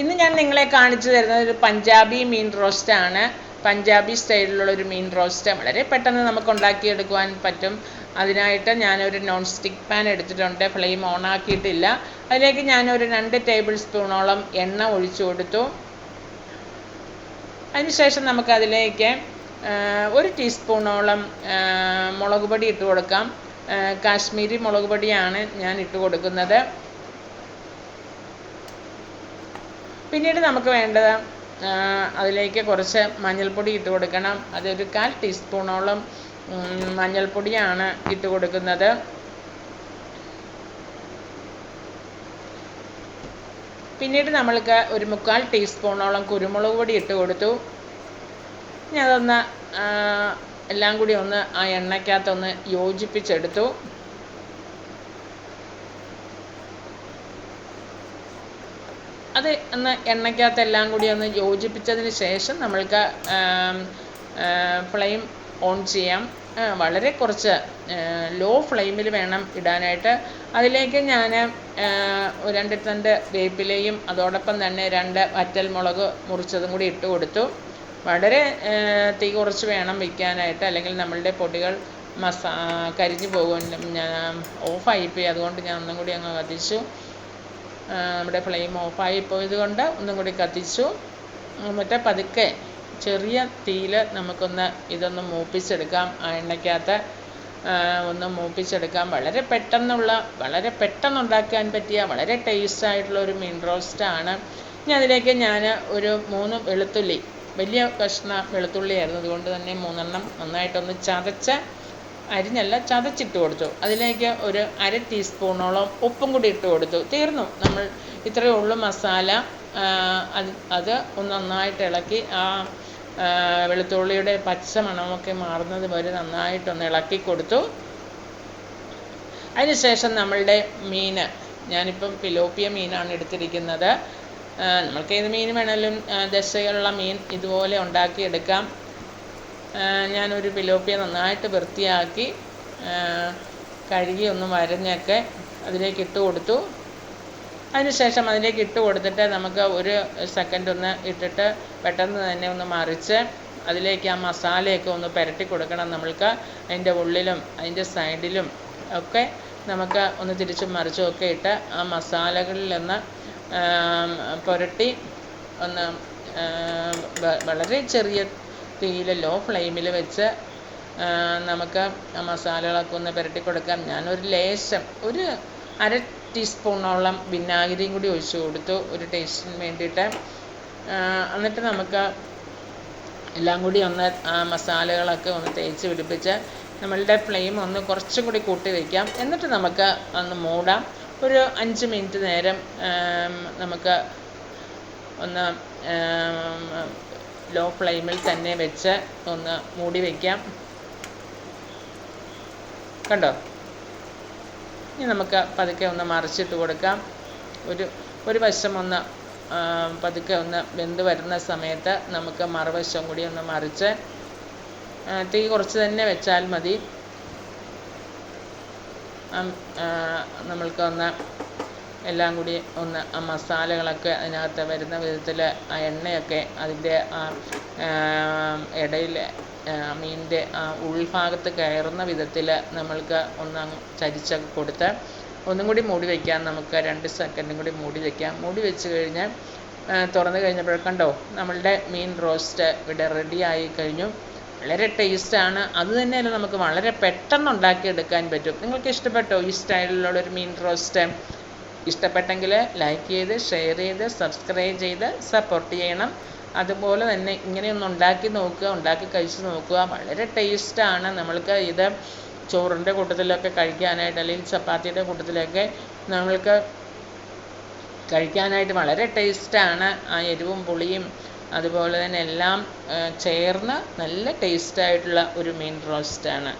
ഇന്ന് ഞാൻ നിങ്ങളെ കാണിച്ചു തരുന്നത് ഒരു പഞ്ചാബി മീൻ റോസ്റ്റ് ആണ്. പഞ്ചാബി സ്റ്റൈലിലുള്ള ഒരു മീൻ റോസ്റ്റ് വളരെ പെട്ടെന്ന് നമുക്ക് ഉണ്ടാക്കിയെടുക്കുവാൻ പറ്റും. അതിനായിട്ട് ഞാനൊരു നോൺ സ്റ്റിക്ക് പാൻ എടുത്തിട്ടുണ്ട്. ഫ്ലെയിം ഓൺ ആക്കിയിട്ടില്ല. അതിലേക്ക് ഞാനൊരു രണ്ട് ടേബിൾ സ്പൂണോളം എണ്ണ ഒഴിച്ചു കൊടുത്തു. അതിനുശേഷം നമുക്കതിലേക്ക് ഒരു ടീസ്പൂണോളം മുളക് പൊടി ഇട്ട് കൊടുക്കാം. കാശ്മീരി മുളക് പൊടിയാണ് ഞാൻ ഇട്ട് കൊടുക്കുന്നത്. പിന്നീട് നമുക്ക് വേണ്ടത് അതിലേക്ക് കുറച്ച് മഞ്ഞൾപ്പൊടി ഇട്ട് കൊടുക്കണം. അതൊരു കാൽ ടീസ്പൂണോളം മഞ്ഞൾപ്പൊടിയാണ് ഇട്ട് കൊടുക്കുന്നത്. പിന്നീട് നമ്മൾക്ക് ഒരു മുക്കാൽ ടീസ്പൂണോളം കുരുമുളക് പൊടി ഇട്ട് കൊടുത്തു. ഇനി അതൊന്ന് എല്ലാം കൂടി ഒന്ന് ആ എണ്ണയ്ക്കകത്തൊന്ന് യോജിപ്പിച്ചെടുത്തു. അത് ഒന്ന് എണ്ണയ്ക്കകത്ത് എല്ലാം കൂടി ഒന്ന് യോജിപ്പിച്ചതിന് ശേഷം നമ്മൾക്ക് ഫ്ലെയിം ഓൺ ചെയ്യാം. വളരെ കുറച്ച് ലോ ഫ്ലെയിമിൽ വേണം ഇടാനായിട്ട്. അതിലേക്ക് ഞാൻ രണ്ട് തണ്ട് വേപ്പിലയും അതോടൊപ്പം തന്നെ രണ്ട് വറ്റൽ മുളക് മുറിച്ചതും കൂടി ഇട്ട് കൊടുത്തു. വളരെ തീ കുറച്ച് വേണം വയ്ക്കാനായിട്ട് അല്ലെങ്കിൽ നമ്മളുടെ പൊടികൾ മസാ കരിഞ്ഞു പോകും. ഞാൻ ഓഫായിപ്പോയി അതുകൊണ്ട് ഞാൻ ഒന്നും കൂടി അങ്ങ് കത്തിച്ചു നമ്മുടെ ഫ്ലെയിം ഓഫായി പോയത് കൊണ്ട് ഒന്നും കൂടി കത്തിച്ചു. മറ്റേ പതുക്കെ ചെറിയ തീയിൽ നമുക്കൊന്ന് ഇതൊന്ന് മൂപ്പിച്ചെടുക്കാം. ആ എണ്ണയ്ക്കകത്ത് ഒന്ന് മൂപ്പിച്ചെടുക്കാം. വളരെ പെട്ടെന്നുള്ള വളരെ പെട്ടെന്ന് ഉണ്ടാക്കാൻ പറ്റിയ വളരെ ടേസ്റ്റ് ആയിട്ടുള്ള ഒരു മീൻ റോസ്റ്റാണ് ഇനി അതിലേക്ക് ഞാൻ ഒരു മൂന്ന് വെളുത്തുള്ളി വലിയ കഷ്ണ വെളുത്തുള്ളിയായിരുന്നു അതുകൊണ്ട് തന്നെ മൂന്നെണ്ണം നന്നായിട്ടൊന്ന് ചതച്ച് അരിഞ്ഞല്ല ചതച്ചിട്ട് കൊടുത്തു. അതിലേക്ക് ഒരു അര ടീസ്പൂണോളം ഉപ്പും കൂടി ഇട്ട് കൊടുത്തു. തീർന്നു. നമ്മൾ ഇത്രയേ ഉള്ളൂ മസാല. അത് അത് ഒന്ന് നന്നായിട്ട് ഇളക്കി. ആ വെളുത്തുള്ളിയുടെ പച്ച മണമൊക്കെ മാറുന്നത് വരെ നന്നായിട്ടൊന്ന് ഇളക്കി കൊടുത്തു. അതിനുശേഷം നമ്മളുടെ മീൻ ഞാനിപ്പം പിലോപ്പിയ മീനാണ് എടുത്തിരിക്കുന്നത്. നമ്മൾക്ക് ഏത് മീൻ വേണമെങ്കിലും ദശയുള്ള മീൻ ഇതുപോലെ ഉണ്ടാക്കിയെടുക്കാം. ഞാനൊരു പിലോപ്പിയ നന്നായിട്ട് വൃത്തിയാക്കി കഴുകി ഒന്ന് വരഞ്ഞൊക്കെ അതിലേക്ക് ഇട്ട് കൊടുത്തു. അതിനുശേഷം അതിലേക്ക് ഇട്ട് കൊടുത്തിട്ട് നമുക്ക് ഒരു സെക്കൻഡ് ഒന്ന് ഇട്ടിട്ട് പെട്ടെന്ന് തന്നെ ഒന്ന് മറിച്ച് അതിലേക്ക് ആ മസാലയൊക്കെ ഒന്ന് പുരട്ടി കൊടുക്കണം നമ്മൾക്ക്. അതിന്റെ ഉള്ളിലും അതിന്റെ സൈഡിലും ഒക്കെ നമുക്ക് ഒന്ന് തിരിച്ചും മറിച്ചും ഒക്കെ ഇട്ട് ആ മസാലകളിൽ നിന്ന് പുരട്ടി ഒന്ന് വളരെ ചെറിയ തീയിൽ ലോ ഫ്ലെയിമിൽ വെച്ച് നമുക്ക് മസാലകളൊക്കെ ഒന്ന് പുരട്ടി കൊടുക്കാം. ഞാനൊരു ലേശം ഒരു അര ടീസ്പൂണോളം വിനാഗിരിയും കൂടി ഒഴിച്ച് കൊടുത്തു ഒരു ടേസ്റ്റിന് വേണ്ടിയിട്ട്. എന്നിട്ട് നമുക്ക് എല്ലാം കൂടി ഒന്ന് ആ മസാലകളൊക്കെ ഒന്ന് തേച്ച് പിടിപ്പിച്ച് നമ്മളുടെ ഫ്ലെയിം ഒന്ന് കുറച്ചും കൂടി കൂട്ടി വയ്ക്കാം എന്നിട്ട് നമുക്ക് ഒന്ന് മൂടാം. ഒരു അഞ്ച് മിനിറ്റ് നേരം നമുക്ക് ഒന്ന് ലോ ഫ്ലെയിമിൽ തന്നെ വെച്ച് ഒന്ന് മൂടി വയ്ക്കാം കണ്ടോ? ഇനി നമുക്ക് പതുക്കെ ഒന്ന് മറിച്ചിട്ട് കൊടുക്കാം. ഒരു ഒരു വശം ഒന്ന് പതുക്കെ ഒന്ന് വെന്ത് വരുന്ന സമയത്ത് നമുക്ക് മറുവശം കൂടി ഒന്ന് മറിച്ച് തീ കുറച്ച് തന്നെ വെച്ചാൽ മതി. നമ്മൾക്ക് ഒന്ന് എല്ലാം കൂടി ഒന്ന് ആ മസാലകളൊക്കെ അതിനകത്ത് വരുന്ന വിധത്തിൽ ആ എണ്ണയൊക്കെ അതിന്റെ ആ ഇടയിൽ മീനിന്റെ ആ ഉൾഭാഗത്ത് കയറുന്ന വിധത്തിൽ നമ്മൾക്ക് ഒന്ന് ചരിച്ചൊക്കെ കൊടുത്ത് ഒന്നും കൂടി മൂടി വയ്ക്കാം നമുക്ക് രണ്ട് സെക്കൻഡും കൂടി മൂടി വയ്ക്കാം മൂടി വെച്ച് കഴിഞ്ഞ് തുറന്നു കഴിഞ്ഞപ്പോൾ കണ്ടോ നമ്മളുടെ മീൻ റോസ്റ്റ് ഇവിടെ റെഡി ആയി കഴിഞ്ഞു. വളരെ ടേസ്റ്റാണ് അത് തന്നെയല്ല നമുക്ക് വളരെ പെട്ടെന്ന് ഉണ്ടാക്കിയെടുക്കാൻ പറ്റും. നിങ്ങൾക്ക് ഇഷ്ടപ്പെട്ടോ ഈ സ്റ്റൈലിലുള്ള ഒരു മീൻ റോസ്റ്റ് ഇഷ്ടപ്പെട്ടെങ്കിൽ ലൈക്ക് ചെയ്ത് ഷെയർ ചെയ്ത് സബ്സ്ക്രൈബ് ചെയ്ത് സപ്പോർട്ട് ചെയ്യണം. അതുപോലെ തന്നെ ഇങ്ങനെയൊന്ന് ഉണ്ടാക്കി നോക്കുക ഉണ്ടാക്കി കഴിച്ച് നോക്കുക. വളരെ ടേസ്റ്റാണ് നമ്മൾക്ക് ഇത് ചോറിന്റെ കൂട്ടത്തിലൊക്കെ കഴിക്കാനായിട്ട് അല്ലെങ്കിൽ ചപ്പാത്തിയുടെ കൂട്ടത്തിലൊക്കെ നമ്മൾക്ക് കഴിക്കാനായിട്ട് വളരെ ടേസ്റ്റാണ് ആ എരിവും പുളിയും അതുപോലെ തന്നെ എല്ലാം ചേർന്ന് നല്ല ടേസ്റ്റായിട്ടുള്ള ഒരു മീൻ റോസ്റ്റാണ്